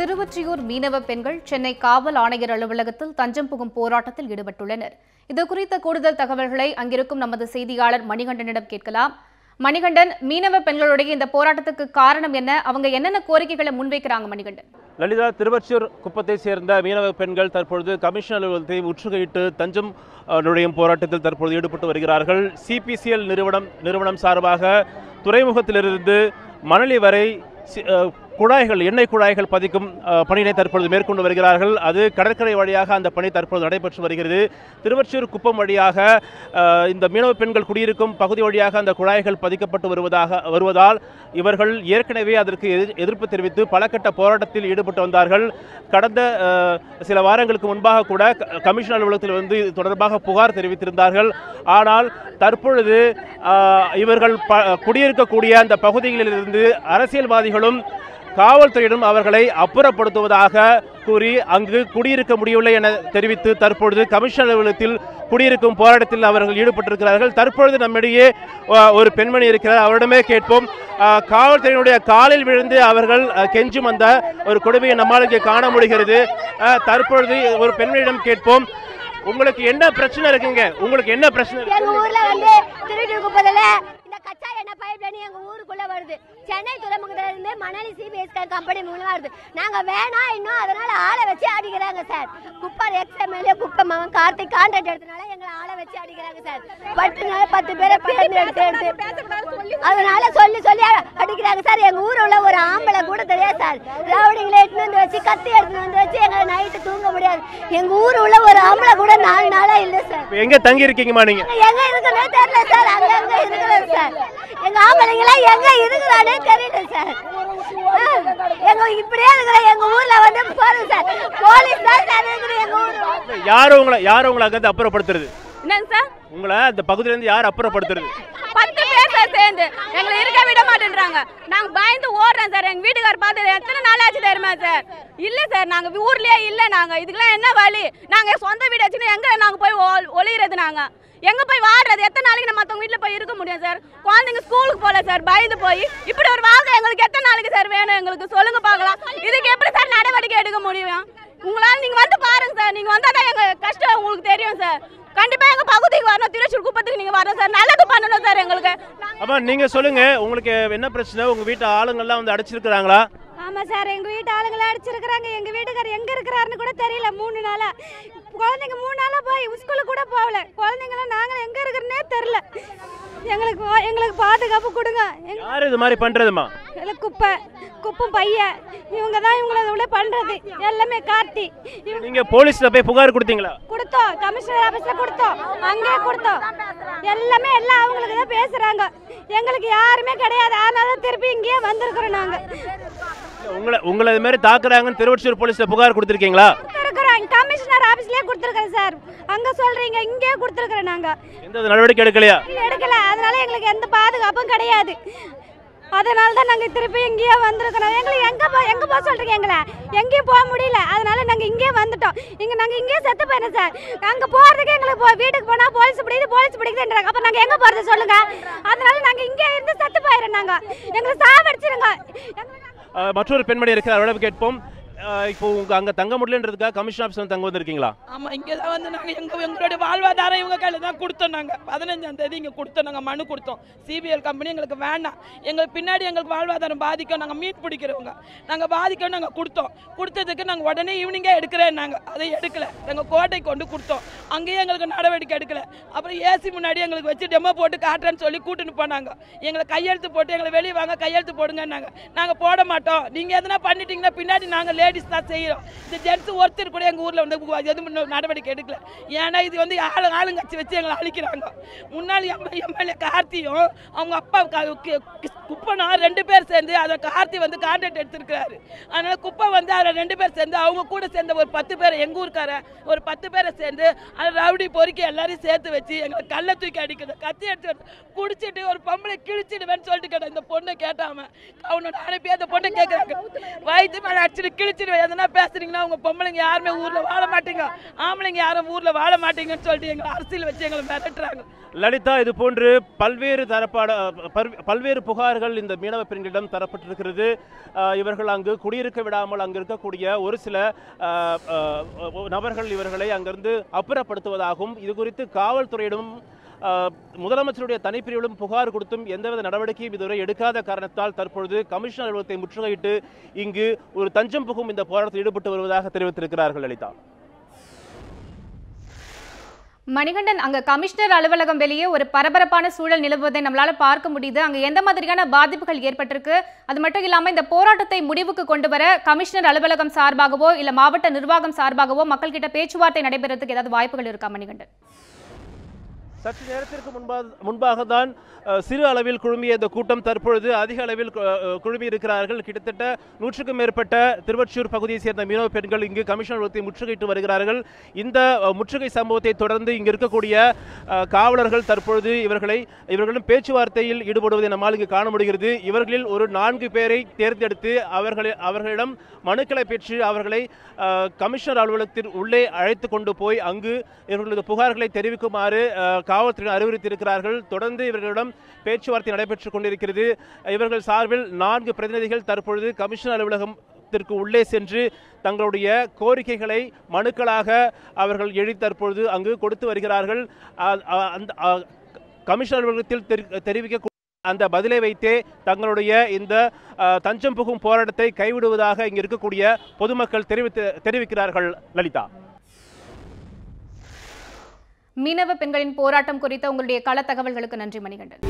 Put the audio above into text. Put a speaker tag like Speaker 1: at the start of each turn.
Speaker 1: திருவொற்றியூர் மீனவ பெண்கள் சென்னை காவல் ஆணையர் அலுவலகத்தில் தஞ்சம் புகும் போராட்டத்தில் ஈடுபட்டுள்ளனர். இது குறித்த கூடுதல் தகவல்களை அங்கிருக்கும் நமது செய்தியாளர் மணிகண்டனிடம் கேட்கலாம். மணிகண்டன் மீனவ பெண்களுடைய இந்த போராட்டத்துக்கு காரணம் என்ன? அவங்க என்னென்ன கோரிக்கைகளை முன்வைக்கிறாங்க மணிகண்டன்?
Speaker 2: லலிதா திருவொற்றியூர் குப்பத்தை சேர்ந்த மீனவ பெண்கள் தற்பொழுது கமிஷன் அலுவலகத்தை முற்றுகையிட்டு தஞ்சம் நுழையும் போராட்டத்தில் தற்பொழுது ஈடுபட்டு வருகிறார்கள். சிபிசிஎல் நிறுவனம் நிறுவனம் சார்பாக துறைமுகத்திலிருந்து மணலி வரை குழாய்கள் எண்ணெய் குழாய்கள் பதிக்கும் பணியினை தற்பொழுது மேற்கொண்டு வருகிறார்கள். அது கடற்கரை வழியாக அந்த பணி தற்பொழுது நடைபெற்று வருகிறது. திருவொற்றியூர் குப்பம் வழியாக இந்த மீனவ பெண்கள் குடியிருக்கும் பகுதி வழியாக அந்த குழாய்கள் பதிக்கப்பட்டு வருவதாக வருவதால் இவர்கள் ஏற்கனவே அதற்கு எதிர்- எதிர்ப்பு தெரிவித்து பல கட்ட போராட்டத்தில் ஈடுபட்டு வந்தார்கள். கடந்த சில வாரங்களுக்கு முன்பாக கூட க- கமிஷன் அலுவலகத்தில் வந்து இது தொடர்பாக புகார் தெரிவித்திருந்தார்கள். ஆனால் தற்பொழுது இவர்கள் ப குடியிருக்கக்கூடிய அந்த பகுதிகளிலிருந்து அரசியல்வாதிகளும் காவல்துறையிடம் அவர்களை அப்புறப்படுத்துவதாக கூறி அங்கு குடியிருக்க முடியவில்லை என தெரிவித்து தற்பொழுது கமிஷனர் அலுவலகத்தில் குடியிருக்கும் போராட்டத்தில் அவர்கள் ஈடுபட்டிருக்கிறார்கள். தற்பொழுது நம்மிடையே ஒரு பெண்மணி இருக்கிறார். அவரிடமே கேட்போம். காவல்துறையினுடைய காலில் விழுந்து அவர்கள் கெஞ்சும் வந்த ஒரு கொடுமையை நம்மால் இங்கே காண முடிகிறது. தற்பொழுது ஒரு பெண்மணியிடம் கேட்போம். உங்களுக்கு என்ன பிரச்சனை இருக்குங்க? உங்களுக்கு என்ன பிரச்சனை இருக்கு?
Speaker 3: எங்க ஊருக்குள்ள வருது சென்னை துறைமுகத்துல இருந்து மணலி சிபிஎஸ் கம்பெனி மூலமா வருது நாங்க வேணாம் இன்னும் அதனால வச்சு அடிக்கிறாங்க சார். குப்பை எக்ஸ் எம்எல்ஏ குப்பை மகன் கார்த்திக் கான்ட்ராக்ட் எடுத்தனால எங்களை ஆளை வச்சு அடிக்கிறாங்க சார். பத்து நாள் பத்து பேரை பேர்ந்து எடுத்து எடுத்து அதனால சொல்லி சொல்லி அடிக்கிறாங்க சார். எங்க ஊர்ல உள்ள ஒரு ஆம்பளை கூட தெரியாது சார். ரவுடிங்களை எடுத்துட்டு வந்து வச்சு கத்தி எடுத்துட்டு வந்து வச்சு எங்களை நைட்டு தூங்க முடியாது. எங்க ஊர் உள்ள ஒரு ஆம்பளை கூட நாலு நாளா இல்ல சார்.
Speaker 2: இப்ப எங்க தங்கி இருக்கீங்கம்மா நீங்க?
Speaker 3: எங்க இருக்குன்னே தெரியல சார். அங்க அங்க இருக்கிறது சார். எங்க ஆம்பளைங்களா எங்க இருக்கிறானே தெரியல சார். ஆ, எங்க இப்படியே இருக்கிற எங்க ஊர்ல வந்து போதும் சார். போலீஸ் தான் சார் இருக்குது எங்க ஊர்ல
Speaker 2: யார் உங்களை யார் உங்களை அங்கிருந்து அப்புறப்படுத்துறது?
Speaker 4: என்னங்க சார்?
Speaker 2: உங்களை அந்த பகுதியிலேருந்து யார் அப்புறப்படுத்துறது?
Speaker 4: பத்து பேர் சார் சேர்ந்து. எங்களை இருக்க விட மாட்டேன்றாங்க. நாங்க பயந்து ஓடுறோம் சார். எங்க வீட்டுக்கார் பார்த்து எத்தனை நாள் ஆச்சு தெரியுமா சார்? இல்ல சார் நாங்க ஊர்லயே இல்ல நாங்க. இதுக்கெல்லாம் என்ன வழி? நாங்க சொந்த வீடு வச்சுன்னு எங்க நாங்க போய் ஒ- ஒளியறது நாங்க? எங்க போய் வாடுறது? எத்தனை நாளைக்கு நம்ம மத்தவங்க வீட்டுல போய் இருக்க முடியும் சார்? குழந்தைங்க ஸ்கூலுக்கு போல சார் பயந்து போய். இப்படி ஒரு வாழ்க்கை எங்களுக்கு எத்தனை நாளைக்கு சார் வேணும் எங்களுக்கு? சொல்லுங்க பார்க்கலாம். இதுக்கு எப்படி சார் நடவடிக்கை எடுக்க முடியும்? உங்களால நீங்க வந்து பாருங்க சார். நீங்க வந்தா தான் எங்க கஷ்டம் உங்களுக்கு தெரியும் சார். கண்டிப்பா எங்க பகுதிக்கு வரணும். திருச்சூர் குப்பத்துக்கு நீங்க வரணும் சார். நல்லது பண்ணணும் சார் எங்களுக்கு.
Speaker 2: அப்ப நீங்க சொல்லுங்க. உங்களுக்கு என்ன பிரச்சனை? உங்க வீட்டு ஆளுங்கெல்லாம் வந்து அடிச்சிருக்கிறாங்களா?
Speaker 3: ஆமா சார். எங்க வீட்டு ஆளுங்களை அடிச்சிருக்கிறாங்க. எங்க வீட்டுக்காரர் எங்க இருக்கிறாருன்னு கூட தெரியல. மூணு நாளா. குழந்தைங்க மூணு நாளா போய் கூட போகல. குழந்தைங்களாம் நாங்க எங்க இருக்கிறனே தெரியல. எங்களுக்கு எங்களுக்கு பாதுகாப்பு கொடுங்க.
Speaker 2: யார் இது மாதிரி பண்றதுமா
Speaker 3: எல்லாம் குப்பை குப்பும் பையன் இவங்க தான் இவங்கள உள்ள பண்றது. எல்லாமே கார்த்தி இவங்க
Speaker 2: நீங்க போலீஸ்ல போய் புகார் கொடுத்தீங்களா?
Speaker 3: கொடுத்தோம். கமிஷனர் ஆபீஸ்ல கொடுத்தோம். அங்கே கொடுத்தோம். எல்லாமே எல்லாம் அவங்களுக்கு தான் பேசுறாங்க. எங்களுக்கு யாருமே கிடையாது. அதனால திருப்பி இங்கேயே வந்திருக்கிறோம் நாங்க.
Speaker 2: உங்களை உங்களை இது மாதிரி தாக்குறாங்கன்னு திருவொற்றியூர் போலீஸ்ல புகார் கொடுத்துருக்கீங்களா?
Speaker 3: ஆபீஸ்லயே கொடுத்துருக்கோம் சார். அங்க சொல்றீங்க இங்கேயே கொடுத்துருக்குறோம் நாங்க.
Speaker 2: எந்த நடவடிக்கை எடுக்கலையா?
Speaker 3: எடுக்கல. அதனால எங்களுக்கு எந்த பாதுகாப்பும் கிடையாது. அதனால தான் நாங்க திருப்பி இங்கேயே வந்திருக்கிறோம் எங்களை எங்க போ எங்க போக சொல்றீங்க எங்களை? எங்கேயும் போக முடியல. அதனால நாங்க இங்கேயே வந்துட்டோம். இங்க நாங்க இங்கேயே செத்து போயிடும் சார். அங்க போறதுக்கு எங்களுக்கு போ- வீட்டுக்கு போனா போலீஸ் பிடிக்குது போலீஸ் பிடிக்குதுன்றாங்க. அப்ப நாங்க எங்க போறது சொல்லுங்க? அதனால நாங்க இங்கே இருந்து செத்து போயிடும் நாங்க. எங்களை சாவடிச்சிருங்க. எங்களுக்கு
Speaker 2: மற்றொரு பெண்மணி அவரிடம் கேட்போம். இப்போ உங்க அங்க தங்க முடியலன்றதுக்காக கமிஷன் ஆஃபீஸ் வந்து தங்க வந்திருக்கீங்களா?
Speaker 5: ஆமா இங்கே தான் வந்து நாங்க எங்க எங்களுடைய வாழ்வாதாரம் இவங்க கையில் தான் கொடுத்தோம் நாங்கள் பதினஞ்சாம் தேதி இங்கே கொடுத்தோம் நாங்கள் மனு கொடுத்தோம். சிபிஎல் கம்பெனி எங்களுக்கு வேண்டாம். எங்களுக்கு பின்னாடி எங்களுக்கு வாழ்வாதாரம் பாதிக்கும் நாங்கள் மீன் பிடிக்கிறவங்க. நாங்கள் பாதிக்கும் நாங்கள் கொடுத்தோம். கொடுத்ததுக்கு நாங்கள் உடனே ஈவினிங்கே எடுக்கிறேன் நாங்க. அதை எடுக்கல. நாங்கள் கோட்டை கொண்டு கொடுத்தோம். அங்கேயே எங்களுக்கு நடவடிக்கை எடுக்கல. அப்புறம் ஏசி முன்னாடி எங்களுக்கு வச்சு டெமோ போட்டு காட்டுறேன்னு சொல்லி கூட்டின்னு போனாங்க. எங்களை கையெழுத்து போட்டு எங்களை வெளியே வாங்க கையெழுத்து போடுங்கன்னாங்க. நாங்கள் போட மாட்டோம். நீங்கள் எதனா பண்ணிட்டீங்கன்னா பின்னாடி நாங்கள் லேடிஸ் தான் செய்கிறோம் இந்த ஜென்ஸ் ஒருத்தர் கூட எங்கள் ஊரில் வந்து எதுவும் நடவடிக்கை எடுக்கல. ஏன்னா இது வந்து ஆளு ஆளுங்கட்சி வச்சு எங்களை அழிக்கிறாங்க. முன்னாள் எம்எல்ஏ எம்எல்ஏ கார்த்தியும் அவங்க அப்பா குப்பனா ரெண்டு பேர் சேர்ந்து அதை கார்த்தி வந்து கான்ட்ராக்ட் எடுத்திருக்கிறாரு. அதனால குப்பை வந்து அதில் ரெண்டு பேர் சேர்ந்து அவங்க கூட சேர்ந்த ஒரு பத்து பேர் எங்கள் ஊருக்கார ஒரு பத்து பேரை சேர்ந்து அதை ரவுடி பொறுக்கி எல்லாரையும் சேர்த்து வச்சு எங்களை கல்லை தூக்கி அடிக்கிறது. கத்தி எடுத்து குடிச்சிட்டு ஒரு பொம்பளை கிழிச்சிடுவேன்னு சொல்லிட்டு கேட்டேன் இந்த பொண்ணை கேட்டாம அவனோட அனுப்பி அந்த பொண்ணை கேட்குறாங்க வயிற்று மேலே அடிச்சுட்டு கிழிச்சிட்டு வச்சுட்டு எதனா பேசுறீங்கன்னா உங்க பொம்பளைங்க யாருமே ஊர்ல வாழ மாட்டீங்க. ஆம்பளைங்க யாரும் ஊர்ல வாழ மாட்டீங்கன்னு சொல்லிட்டு எங்களை அரசியல் வச்சு எங்களை மிரட்டுறாங்க.
Speaker 2: லலிதா இது போன்று பல்வேறு தரப்பாட பல்வேறு புகார்கள் இந்த மீனவ பெண்களிடம் தரப்பட்டிருக்கிறது. இவர்கள் அங்கு குடியிருக்க விடாமல் அங்கு இருக்கக்கூடிய ஒரு சில நபர்கள் இவர்களை அங்கிருந்து அப்புறப்படுத்துவதாகவும் இது குறித்து காவல்துறையிடம் முதலமைச்சருடைய தனிப்பிரிவிலும் புகார் கொடுத்தும் எந்தவித நடவடிக்கையும் இதுவரை எடுக்காத காரணத்தால் தற்பொழுது கமிஷனர் அலுவலகத்தை முற்றுகையிட்டு இங்கு ஒரு தஞ்சம் புகும் இந்த போராட்டத்தில் ஈடுபட்டு வருவதாக தெரிவித்திருக்கிறார்கள் லலிதா.
Speaker 1: மணிகண்டன் அங்க கமிஷனர் அலுவலகம் வெளியே ஒரு பரபரப்பான சூழல் நிலவுவதை நம்மளால பார்க்க முடியுது. அங்க எந்த மாதிரியான பாதிப்புகள் ஏற்பட்டிருக்கு? அது மட்டும் இல்லாம இந்த போராட்டத்தை முடிவுக்கு கொண்டு வர கமிஷனர் அலுவலகம் சார்பாகவோ இல்ல மாவட்ட நிர்வாகம் சார்பாகவோ மக்கள் கிட்ட பேச்சுவார்த்தை நடைபெறதுக்கு ஏதாவது வாய்ப்புகள் இருக்கா மணிகண்டன்?
Speaker 2: சற்று நேரத்திற்கு முன்பாக முன்பாக தான் சிறு அளவில் குழுமிய இந்த கூட்டம் தற்பொழுது அதிக அளவில் குழுமி இருக்கிறார்கள் கிட்டத்தட்ட நூற்றுக்கும் மேற்பட்ட திருவொற்றியூர் பகுதியை சேர்ந்த மீனவ பெண்கள் இங்கு கமிஷனர் அலுவலகத்தை முற்றுகையிட்டு வருகிறார்கள். இந்த முற்றுகை சம்பவத்தை தொடர்ந்து இங்கு இருக்கக்கூடிய காவலர்கள் தற்பொழுது இவர்களை இவர்களிடம் பேச்சுவார்த்தையில் ஈடுபடுவதை நம்மால் இங்கு காண முடிகிறது. இவர்களில் ஒரு நான்கு பேரை தேர்ந்தெடுத்து அவர்களை அவர்களிடம் மனுக்களை பெற்று அவர்களை கமிஷனர் அலுவலகத்தின் உள்ளே அழைத்து கொண்டு போய் அங்கு இவர்களது புகார்களை தெரிவிக்குமாறு காவல்துறையினர் அறிவுறுத்தியிருக்கிறார்கள். தொடர்ந்து இவர்களிடம் பேச்சுவார்த்தை நடைபெற்றுக் கொண்டிருக்கிறது. இவர்கள் சார்பில் நான்கு பிரதிநிதிகள் தற்பொழுது கமிஷன் அலுவலகத்திற்கு உள்ளே சென்று தங்களுடைய கோரிக்கைகளை மனுக்களாக அவர்கள் எழுதி தற்பொழுது அங்கு கொடுத்து வருகிறார்கள். அந்த கமிஷனர் அலுவலகத்தில் தெரி- தெரிவிக்க அந்த பதிலை வைத்தே தங்களுடைய இந்த தஞ்சம் புகும் போராட்டத்தை கைவிடுவதாக இங்கு இருக்கக்கூடிய பொதுமக்கள் தெரிவித்து தெரிவிக்கிறார்கள். லலிதா.
Speaker 1: மீனவ பெண்களின் போராட்டம் குறித்த உங்களுடைய கள தகவல்களுக்கு நன்றி மணிகண்டன்.